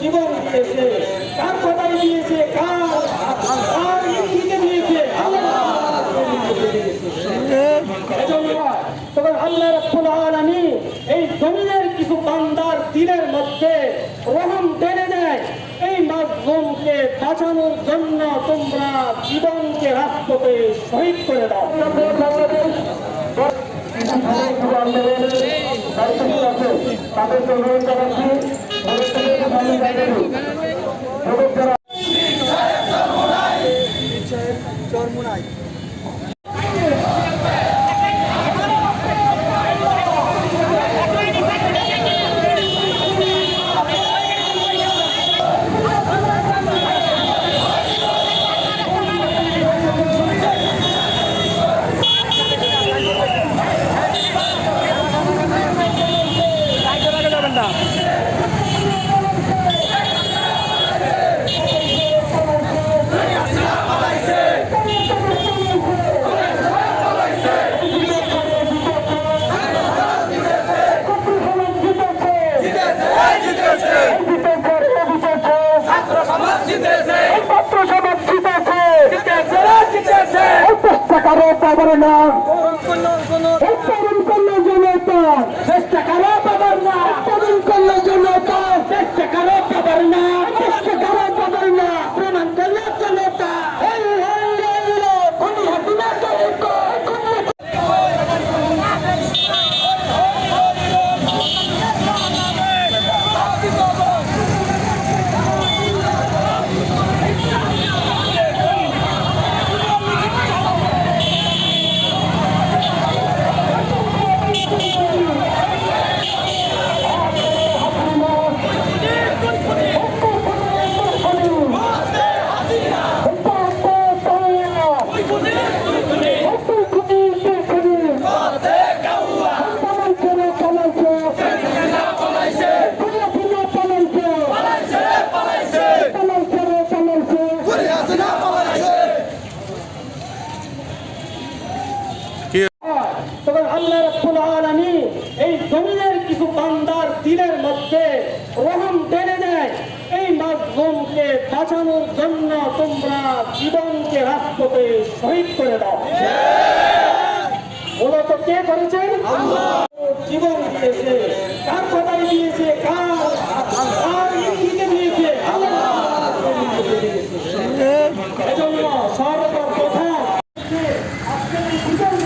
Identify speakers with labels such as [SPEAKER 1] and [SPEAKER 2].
[SPEAKER 1] জীবন দিয়েছে কার কথাই দিয়েছে, কার কার দিয়েছে। মধ্যে রহম টেনে দেয়। এই মাজলুমকে বাঁচানোর জন্য তোমরা জীবনকে রাজপথে শহীদ করে দাও। Murai. পাবার না উত্তরণ করল জনতা চেষ্টা করা পাবার না জমিনের কিছু বান্দার দিলের মধ্যে রহম টেনে দেয়। এই মাধ্যমকে বাঁচানোর জন্য তোমরা জীবনকে রাষ্ট্রকে শহীদ করে দাও। মূলত কে করেছেন? জীবন দিয়েছে, কার কথাই দিয়েছে, কার কার দিয়েছে? এজন্য সর্বপ্রথম আজকে জীবন